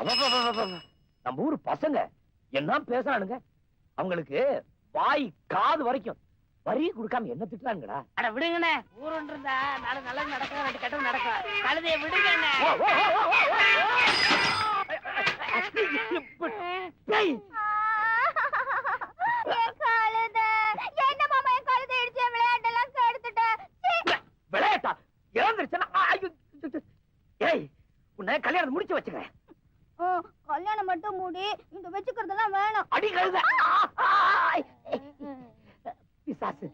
நம்ம ஊர் பசங்க. என்ன பேசுறானுங்க? அவங்களுக்கு வாய் காது வரைக்கும் வரி கொடுக்காம என்ன திட்டுறாங்கடா அட விடுங்கண்ணே. ஊர் இருந்தா நாலு நல்லது நடக்க ரெண்டு கெட்டது நடக்கும். கழுதைய விடுங்கண்ணே. விளையாட்டா? இறந்துருச்சுன்னா உன்னை கல்யாணம் முடிச்சு வச்சுக்கிறேன். கல்யாணம் மட்டும் மூடி இந்த வச்சுக்கிறதெல்லாம் வேணும். அடி கழுத. பிசாசு.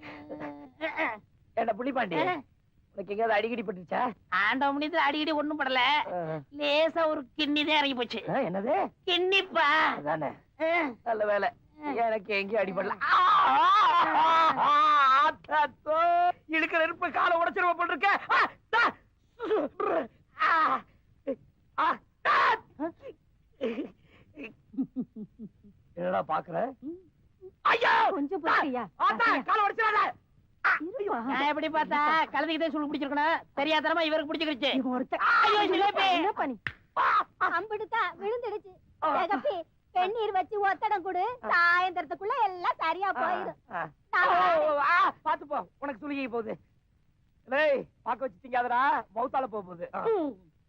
என்ன புள்ளிப்பாண்டி உனக்கு எங்கேயாவது அடிக்கடி பட்டுச்சா ஆண்ட அடிக்கடி ஒண்ணும் படல. லேசா ஒரு கிண்ணி தான் இறங்கி போச்சு. என்னது? கிண்ணிப்பா. அதானே. நல்ல வேலை. எனக்கு எங்கேயும் அடிபடல இழுக்கிற நெருப்பு காலை உடைச்சிருவ போல் என்னடா பாக்குற? ஐயா! கொஞ்சம் பொறுமையா ஆத்தா கால உடைச்சறாத நான் எப்படி பார்த்தா கலந்துக்கிட்டே சொல்லு பிடிச்சிருக்கணும். தெரியாதனமா இவருக்கு பிடிச்சிருச்சு ஐயோ சிலேபி என்ன பண்ணி அம்பிடுதா விழுந்துடுச்சு. ஜெகப்பி பெண்ணீர் வச்சு ஒத்தடம் கொடு. சாயந்தரத்துக்குள்ள எல்லாம் சரியா போயிடும் பாத்து போ. உனக்கு சுளுகி போகுது. பாக்க வச்சு திங்காதடா. மௌத்தால போகுது.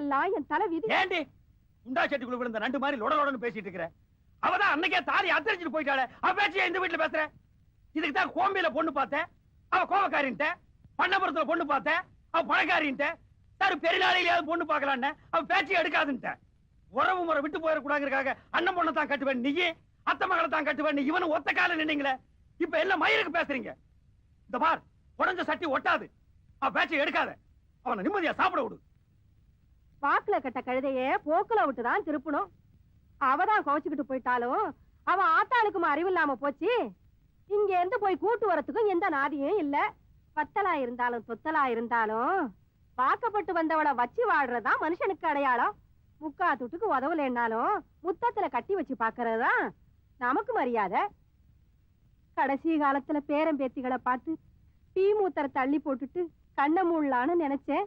எல்லாம் என் தலை விதி ஏண்டி? குண்டா செட்டிக்குள்ள விழுந்த நண்டு மாதிரி லொட லொடன்னு பேசிட்டு இருக்கிற. அவதான் அன்னைக்கே தாலி அத்தரிச்சிட்டு போயிட்டாளே. அவ பேச்சு இந்த வீட்டுல பேசுற. இதுக்கு தான் கோம்பியில பொண்ணு பார்த்தேன். அவ கோவக்காரின்ட்ட. பண்ணபுரத்துல பொண்ணு பார்த்தேன். அவ பணக்காரின்ட்ட. சார் பெரியாளையிலாவது பொண்ணு பார்க்கலான்னு. அவ பேச்சு எடுக்காதுன்ட்ட. உறவு முறை விட்டு போயிடக்கூடாதுக்காக அண்ணன் பொண்ணை தான் கட்டுவேன். நீ அத்தை மகளை தான் கட்டுவேன். நீ இவனு ஒத்த கால நின்னீங்களே. இப்ப எல்லாம் மயிருக்கு பேசுறீங்க. இந்த பார் உடஞ்ச சட்டி ஒட்டாது. அவ பேச்சை எடுக்காத. அவனை நிம்மதியா சாப்பிட விடு. வாக்குல கட்ட கழுதைய போக்குல விட்டுதான் திருப்பணும். அவதான் குவச்சுக்கிட்டு போயிட்டாலும் அவ ஆத்தாளுக்கும் அறிவு இல்லாம போச்சு. இங்க இருந்து போய் கூட்டு வரத்துக்கும் எந்த நாதியும் இல்ல. பத்தலா இருந்தாலும் தொத்தலா இருந்தாலும் பார்க்கப்பட்டு வந்தவளை வச்சு வாழ்றதுதான் மனுஷனுக்கு அடையாளம். முக்கா துட்டுக்கு உதவலைன்னாலும் முத்தத்துல கட்டி வச்சு பாக்குறதுதான் நமக்கு மரியாதை. கடைசி காலத்துல பேரம்பேத்திகளை பார்த்து டீ மூத்தரை தள்ளி போட்டுட்டு கண்ணை மூடலான்னு நினைச்சேன்.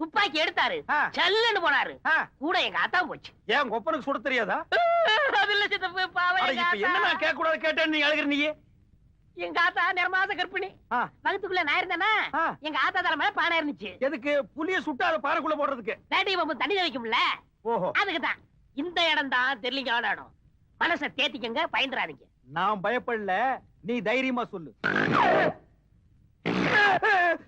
துப்பாக்கி எடுத்தாரு. சல்லுன்னு போனாரு. கூட எங்க ஆத்தா போச்சு. ஏன் கொப்பனுக்கு சுட தெரியாதா? அது இல்ல சித்தப்பு என்ன. நான் கேட்க கூடாது கேட்டேன்னு நீ அழுகிற நீ எங்க ஆத்தா நிறமாத கற்பிணி. வகுத்துக்குள்ள நான் இருந்தேனா ஆ. எங்க ஆத்தா தலை மேல பானை இருந்துச்சு. எதுக்கு? புளிய சுட்டு அதை பாறைக்குள்ள போடுறதுக்கு. வேட்டை பாம்பு தண்ணி வைக்கும்ல ஓஹோ. அதுக்கு தான் இந்த இடம் தான் தெரியலிங்கான இடம் மனசை தேத்திக்கங்க பயந்துறாதீங்க. நான் பயப்படல. நீ தைரியமா சொல்லு.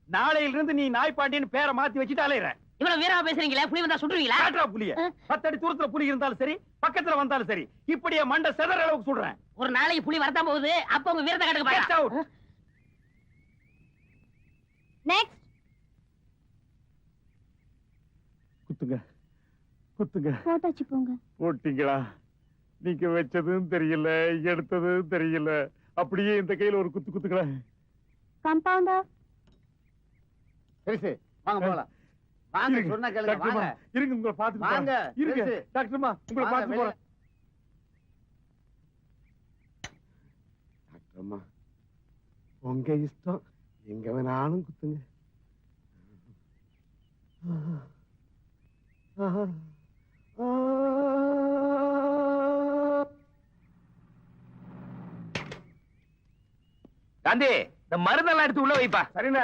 நாளையில இருந்து நீ நாய் பாண்டியன்னு பேரை மாத்தி வச்சுட்டு அலையிற. இவ்வளவு வீரமா பேசுறீங்களே? புலி வந்தா சுடுவீங்களா காட்டுறா புலிய. பத்தடி தூரத்துல புலி இருந்தாலும் சரி பக்கத்துல வந்தாலும் சரி இப்படியே மண்டை செதற அளவுக்கு சொல்றேன் ஒரு நாளைக்கு புலி வரதான் போகுது. அப்ப உங்க வீரத்தை கட்டுக்க out. நெக்ஸ்ட் குத்துங்க. குத்துங்க. போட்டாச்சு போங்க. போட்டீங்களா? நீங்க வச்சதும் தெரியல எடுத்ததும் தெரியல. அப்படியே இந்த கையில ஒரு குத்து குத்துங்களேன். கம்பவுண்டா பெருசு வாங்க போலாம். வாங்க சொன்னா கேளுங்க. வாங்க. இருங்க உங்களை பாத்துட்டு வாங்க. இருங்க. டாக்டர்மா உங்களை. போறேன் டாக்டர்மா உங்க இஷ்டம். எங்க வேணாலும் குத்துங்க. காந்தி இந்த மருந்தெல்லாம் எடுத்து உள்ள வைப்பா. சரிண்ணே.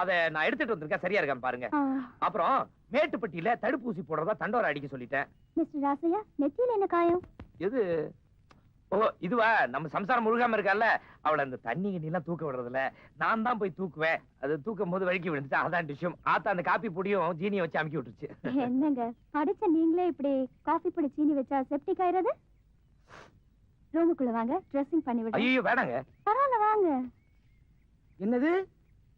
அத நான் எடுத்துட்டு வந்திருக்கேன். சரியா இருக்கான்னு பாருங்க. அப்புறம் மேட்டுப்பட்டியில தடுப்பூசி போடுறதா தண்டோரை அடிக்க சொல்லிட்டேன். மிஸ்டர் ராசையா நெத்தியில என்ன காயம்? எது? ஓ இதுவா? நம்ம சம்சாரம் முழுகாம இருக்கால அவளை அந்த தண்ணி கிண்ணி எல்லாம் தூக்க விடுறதுல நான் தான் போய் தூக்குவேன். அது தூக்கும் போது வழுக்கி விழுந்துச்சு. அதான் விஷயம் ஆத்தா அந்த காப்பி பொடியும் ஜீனியை வச்சு அமுக்கி விட்டுருச்சு. என்னங்க? அடிச்ச நீங்களே இப்படி காஃபி பொடி சீனி வச்சா செப்டிக் ஆயிரது? ரூமுக்குள்ள வாங்க. ட்ரெஸ்ஸிங் பண்ணி ஐயோ வேணாங்க. பரவாயில்ல வாங்க. என்னது?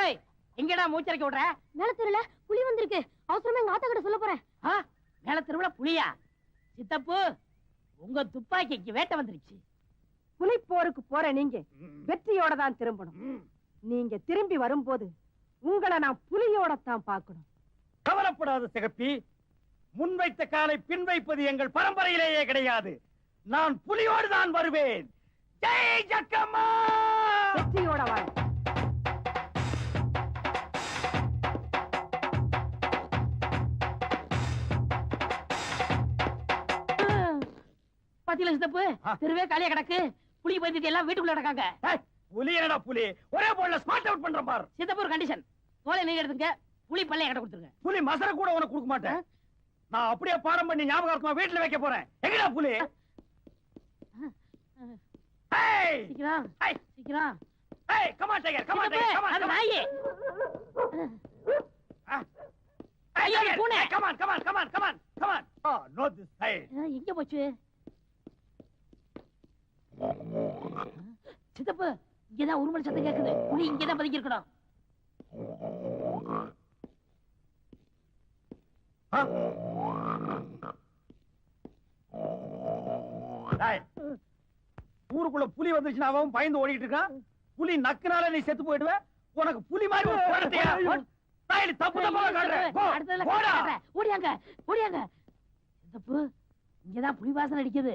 ஏய், எங்கடா மூச்சரைக்க விடுற? மேலத்தூர்ல புலி வந்திருக்கு. அவசரமா எங்க ஆத்தா கிட்ட சொல்ல போறேன். திருவிழா புலியா? சித்தப்பு உங்க துப்பாக்கிக்கு வேட்டை வந்துருச்சு. புலி போருக்கு போற நீங்க வெற்றியோட தான் திரும்பணும். நீங்க திரும்பி வரும்போது உங்களை நான் புலியோட தான் பார்க்கணும். கவலைப்படாத சிகப்பி முன்வைத்த காலை பின் வைப்பது எங்கள் பரம்பரையிலேயே கிடையாது. நான் புலியோடு தான் வருவேன். ஜெய் ஜக்கம்மா! வெற்றியோட வாங்க பாத்தீங்களா சித்தப்பு. தெருவே காலியா கிடக்கு. புலி பத்தி எல்லாம் வீட்டுக்குள்ள கிடக்காங்க. ஏய், புலி என்னடா புலி? ஒரே போல ஸ்மார்ட் அவுட் பண்ற பார். சித்தப்பு ஒரு கண்டிஷன் தோலை நீங்க எடுத்துங்க புலி பல்ல என்கிட்ட கொடுத்துருங்க. புலி மசர கூட உனக்கு கொடுக்க மாட்டேன். நான் அப்படியே பாடம் பண்ணி ஞாபகம் வீட்டுல வைக்க போறேன். எங்கடா புலி? சீக்கிரம். சீக்கிரம். ஏய் come on tiger come on சித்தப்பு, டைகர் கம் ஆன் அது கம் நாயே. ஐயோ, அது பூனை. Come on come on come on come on come on oh no this side எங்க போச்சு. சித்தப்பு இங்கதான் உருமல் சத்தம் கேக்குது. புலி இங்கதான் பதுக்கி இருக்கணும் ஊருக்குள்ள புலி வந்துருச்சுன்னா அவன் பயந்து ஓடிட்டு இருக்கான். புலி நக்குனால நீ செத்து போயிடுவ. உனக்கு புலி மாதிரி தப்பு தப்பா. ஓடியாங்க ஓடியாங்க. சித்தப்பு இங்கதான் புலி வாசனை அடிக்குது.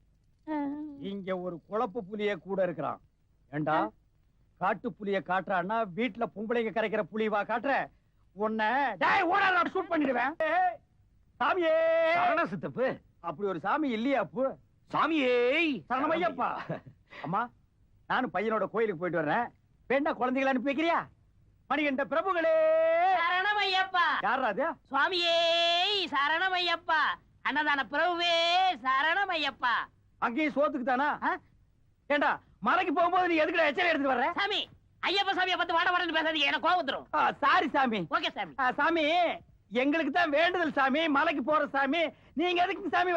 இங்க ஒரு குழப்பு புலிய கூட இருக்கிறான். ஏண்டா? காட்டு புலிய காட்டுறான்னா வீட்டுல பொம்பளைங்க கரைக்கிற புலிவா காட்டுற. உன்னை ஷூட் பண்ணிடுவேன். சாமியே. சரண சித்தப்பு. அப்படி ஒரு சாமி இல்லையா அப்பு? சாமியே. சரணமையப்பா அம்மா நானும் பையனோட கோயிலுக்கு போயிட்டு வர்றேன். வேண்டா குழந்தைகளை அனுப்பி வைக்கிறியா? மணிகண்ட பிரபுகளே. சரணமையப்பா யாரா அது? சுவாமியே சரணமையப்பா அன்னதான பிரபுவே சரணமையப்பா அங்கேயும் சோத்துக்கு தானா? ஏண்டா மலைக்கு போகும்போது நீ எதுக்குடா எச்சல் எடுத்துட்டு வர்ற? சாமி ஐயப்ப சாமியை பத்தி வாட வாடன்னு பேசாதீங்க எனக்கு கோவம் வந்துரும். சாரி சாமி. ஓகே சாமி. சாமி எங்களுக்கு தான் வேண்டுதல் சாமி மலைக்கு போற சாமி. நீங்க எதுக்கு சாமி